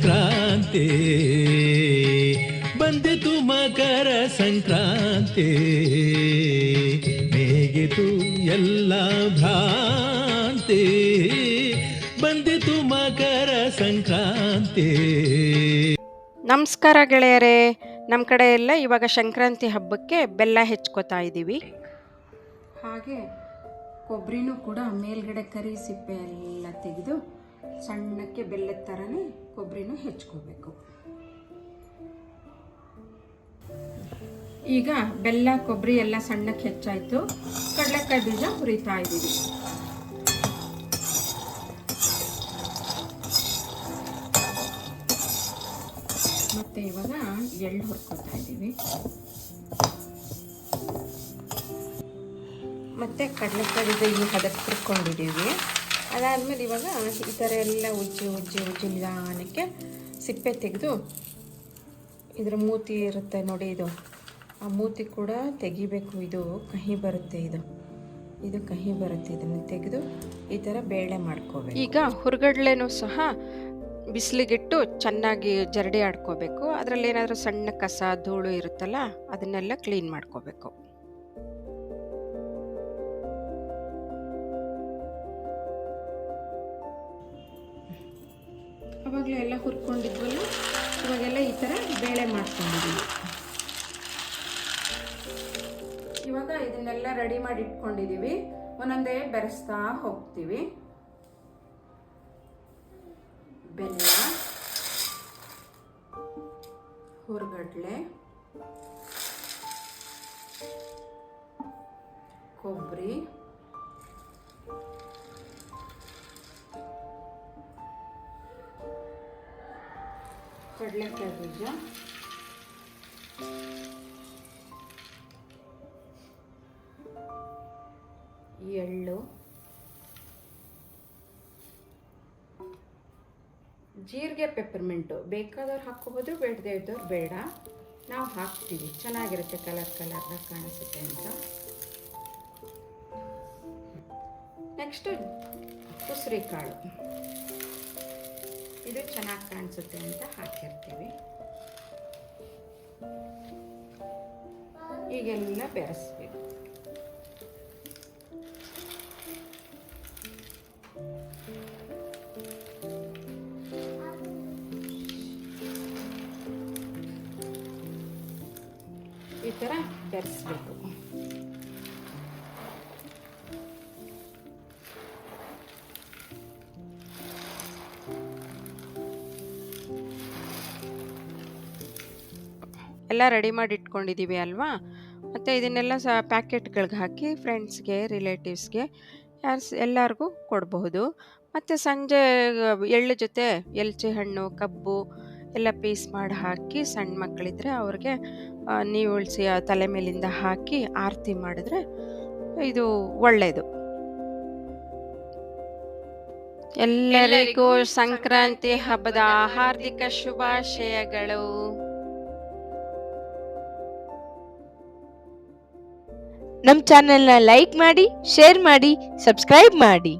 ಸಂಕ್ರಾಂತಿ. ಬಂದಿತು ಮಕರ ಸಂಕ್ರಾಂತಿ. ಮೇಗಿತು ಎಲ್ಲ ಭ್ರಾಂತಿ. ಬಂದಿತು ಮಕರ ಸಂಕ್ರಾಂತಿ. ನಮಸ್ಕಾರ ಗೆಳೆಯರೇ. ನಮ್ಮ ಕಡೆ ಎಲ್ಲ ಇವಾಗ ಸಂಕ್ರಾಂತಿ ಹಬ್ಬಕ್ಕೆ ಬೆಲ್ಲ ಹೆಚ್ಕೋತಾ ಇದ್ದೀವಿ ಹಾಗೆ ಕೊಬ್ಬರಿನೂ ಕೂಡ ಮೇಲ್ಗಡೆ ಕರಿ ಸಿಪ್ಪೆ ಎಲ್ಲ ತೆಗೆದು ಸಣ್ಣಕ್ಕೆ ಬೆಲ್ಲದ ಥರನೇ ಕೊಬ್ಬರಿನೂ ಹೆಚ್ಕೋಬೇಕು. ಈಗ ಬೆಲ್ಲ ಕೊಬ್ಬರಿ ಎಲ್ಲ ಸಣ್ಣಕ್ಕೆ ಹೆಚ್ಚಾಯಿತು. ಕಡಲೆಕಾಯಿ ಬೀಜ ಹುರಿತಾ ಇದ್ದೀವಿ. ಮತ್ತು ಇವಾಗ ಎಳ್ಳು ಹುರ್ಕೋತಾ ಇದ್ದೀವಿ. ಮತ್ತು ಕಡಲೆಕಾಯಿ ಬೀಜ ಈಗ ಹದಕ್ಕೆ ಹುರ್ಕೊಂಡಿದ್ದೀವಿ. ಅದಾದಮೇಲೆ ಇವಾಗ ಈ ಥರ ಎಲ್ಲ ಉಜ್ಜಿ ಉಜ್ಜಿ ಉಜ್ಜಿ ನಿಧಾನಕ್ಕೆ ಸಿಪ್ಪೆ ತೆಗೆದು ಇದ್ರ ಮೂತಿ ಇರುತ್ತೆ ನೋಡಿ ಇದು. ಆ ಮೂತಿ ಕೂಡ ತೆಗಿಬೇಕು. ಇದು ಕಹಿ ಬರುತ್ತೆ ಇದು. ಇದು ಕಹಿ ಬರುತ್ತೆ. ಇದನ್ನು ತೆಗೆದು ಈ ಥರ ಬೇಳೆ ಮಾಡ್ಕೋಬೇಕು. ಈಗ ಹುರ್ಗಡ್ಲೆನೂ ಸಹ ಬಿಸಿಲಿಗಿಟ್ಟು ಚೆನ್ನಾಗಿ ಜರಡಿ ಆಡ್ಕೋಬೇಕು. ಅದರಲ್ಲಿ ಏನಾದರೂ ಸಣ್ಣ ಕಸ, ಧೂಳು ಇರುತ್ತಲ್ಲ, ಅದನ್ನೆಲ್ಲ ಕ್ಲೀನ್ ಮಾಡ್ಕೋಬೇಕು. ಅವಾಗಲೇ ಎಲ್ಲ ಹುರ್ಕೊಂಡಿದ್ವಲ್ಲ? ಇವಾಗೆಲ್ಲ ಈ ಥರ ಬೇಳೆ ಮಾಡ್ಕೊಂಡಿದ್ದೀವಿ ಇವಾಗ ಇದನ್ನೆಲ್ಲ ರೆಡಿ ಮಾಡಿ ಇಟ್ಕೊಂಡಿದ್ದೀವಿ ಒಂದೊಂದೇ ಬೆರೆಸ್ತಾ ಹೋಗ್ತೀವಿ. ಬೆಲ್ಲ, ಹುರ್ಗಡ್ಲೆ, ಕೊಬ್ಬರಿ ಕಡಲೆಕಾಯಿ ಬೀಜ. ಎಳ್ಳು. ಜೀರಿಗೆ ಪೆಪ್ಪರ್ಮೆಂಟು ಬೇಕಾದವ್ರು ಹಾಕ್ಕೋಬೋದು, ಬೇಡದೇ ಇದ್ದವ್ರು ಬೇಡ. ನಾವು ಹಾಕ್ತೀವಿ. ಚೆನ್ನಾಗಿರುತ್ತೆ ಕಲರ್ ಕಲರ್ದಾಗ ಕಾಣಿಸುತ್ತೆ ಅಂತ. ನೆಕ್ಸ್ಟು ಉಸಿರಿ ಕಾಳು ಇದು ಚೆನ್ನಾಗಿ ಕಾಣಿಸುತ್ತೆ ಅಂತ ಹಾಕಿರ್ತೀವಿ. ಈಗೆಲ್ಲ ಬೆರೆಸ್ಬೇಕು. ಈ ಥರ ಬೆರೆಸ್ಬೇಕು. ಎಲ್ಲ ರೆಡಿ ಮಾಡಿ ಇಟ್ಕೊಂಡಿದ್ದೀವಿ ಅಲ್ವಾ? ಮತ್ತು ಇದನ್ನೆಲ್ಲ ಸಹ ಪ್ಯಾಕೆಟ್ಗಳಿಗೆ ಹಾಕಿ ಫ್ರೆಂಡ್ಸ್ಗೆ ರಿಲೇಟಿವ್ಸ್ಗೆ ಯಾರು ಎಲ್ಲರಿಗೂ ಕೊಡಬಹುದು. ಮತ್ತು ಸಂಜೆ ಎಳ್ಳು ಜೊತೆ ಎಲ್ಚಿ ಹಣ್ಣು ಕಬ್ಬು ಎಲ್ಲ ಪೀಸ್ ಮಾಡಿ ಹಾಕಿ ಸಣ್ಣ ಮಕ್ಕಳಿದ್ರೆ ಅವ್ರಿಗೆ ನೀವು ಉಳಿಸಿ ತಲೆ ಮೇಲಿಂದ ಹಾಕಿ ಆರತಿ ಮಾಡಿದ್ರೆ ಇದು ಒಳ್ಳೆಯದು ಎಲ್ಲರಿಗೂ ಸಂಕ್ರಾಂತಿ ಹಬ್ಬದ ಹಾರ್ದಿಕ ಶುಭಾಶಯಗಳು. ನಮ್ಮ ಚಾನೆಲ್ನ ಲೈಕ್ ಮಾಡಿ ಶೇರ್ ಮಾಡಿ ಸಬ್ಸ್ಕ್ರೈಬ್ ಮಾಡಿ.